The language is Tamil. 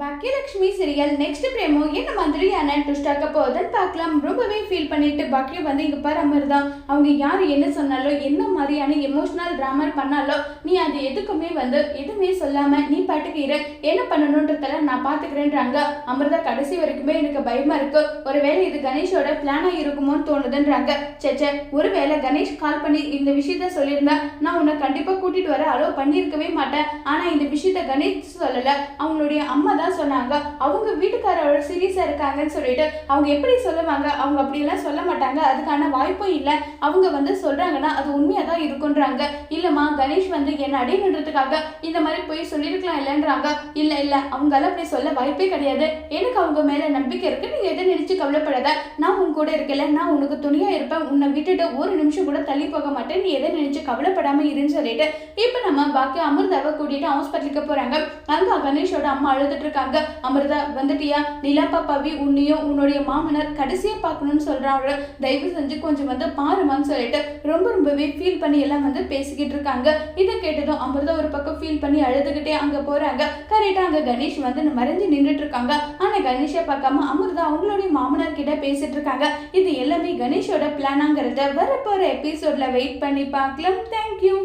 பாக்கியலட்சுமி சீரியல் நெக்ஸ்ட் பிரேமோ என்ன மாதிரியான ட்விஸ்ட் ஆக்க போகுதுன்னு பார்க்கலாம். ரொம்பவே ஃபீல் பண்ணிட்டு பாக்கியம் வந்து இங்கே பாரு அமிர்தா அவங்க யார் என்ன சொன்னாலோ என்ன மாதிரியான எமோஷனல் ட்ராமா பண்ணாலோ நீ அது எதுக்குமே வந்து எதுவுமே சொல்லாம நீ பாட்டுக்கு இரு. என்ன பண்ணணுன்றதெல்லாம் நான் பார்த்துக்கிறேன்றாங்க. அமிர்தா கடைசி வரைக்குமே எனக்கு பயமா இருக்கு. ஒருவேளை இது கணேஷோட பிளானா இருக்குமோன்னு தோணுதுன்றாங்க. சேச்சே ஒருவேளை கணேஷ் கால் பண்ணி இந்த விஷயத்த சொல்லியிருந்தா நான் உன்னை கண்டிப்பா கூட்டிட்டு வர அலோவ் பண்ணியிருக்கவே மாட்டேன். ஆனா இந்த விஷயத்த கணேஷ் சொல்லல. அவங்களுடைய அம்மா தான் சொன்னாங்க. அவங்க வீட்டுக்காரோட சீரியஸா இருக்காங்கன்னு சொல்லிட்டு அவங்க எப்படி சொல்லுவாங்க? அவங்க அப்படியெல்லாம் சொல்ல மாட்டாங்க. அதுக்கான வாய்ப்பும் இல்லை. அவங்க வந்து சொல்றாங்கன்னா அது உண்மையா தான் இருக்குன்றாங்க. இல்லம்மா கணேஷ் வந்து என்ன அடையணுன்றதுக்காக இந்த மாதிரி போய் சொல்லியிருக்கலாம் இல்லைன்றாங்க. இல்ல இல்ல. அவங்களால அப்படி சொல்ல வாய்ப்பே கிடையாது. எனக்கு அவங்க மேல நம்பிக்கை இருக்கு. நீ எதை நினைச்சு கவலைப்படாத. நான் உன் கூட இருக்கல. நான் உனக்கு துணியா இருப்பேன். உன்னை விட்டுட்டு ஒரு நிமிஷம் கூட தள்ளி போக மாட்டேன். நீ எதை நினைச்சு கவலைப்படாம இருன்னு சொல்லிட்டு இப்போ நம்ம பாக்கி அமிர்தாவை கூட்டிட்டு ஹாஸ்பிட்டலுக்கு போறாங்க. அங்க கணேஷோட அம்மா அழுதுட்டு இருக்காங்க. இருக்காங்க அமிர்தா வந்துட்டியா? நிலா பாப்பாவி உன்னையும் உன்னுடைய மாமனார் கடைசியா பார்க்கணும்னு சொல்றாரு. தயவு செஞ்சு கொஞ்சம் வந்து பாருமான்னு சொல்லிட்டு ரொம்ப ரொம்பவே ஃபீல் பண்ணி எல்லாம் வந்து பேசிக்கிட்டு இருக்காங்க. இதை கேட்டதும் அமிர்தா ஒரு பக்கம் ஃபீல் பண்ணி அழுதுகிட்டே அங்க போறாங்க. கரெக்டா அங்க கணேஷ் வந்து மறைஞ்சு நின்றுட்டு இருக்காங்க. ஆனா கணேஷை பார்க்காம அமிர்தா அவங்களுடைய மாமனார் கிட்ட பேசிட்டு இருக்காங்க. இது எல்லாமே கணேஷோட பிளானாங்கிறத வரப்போற எபிசோட்ல வெயிட் பண்ணி பார்க்கலாம். தேங்க்யூ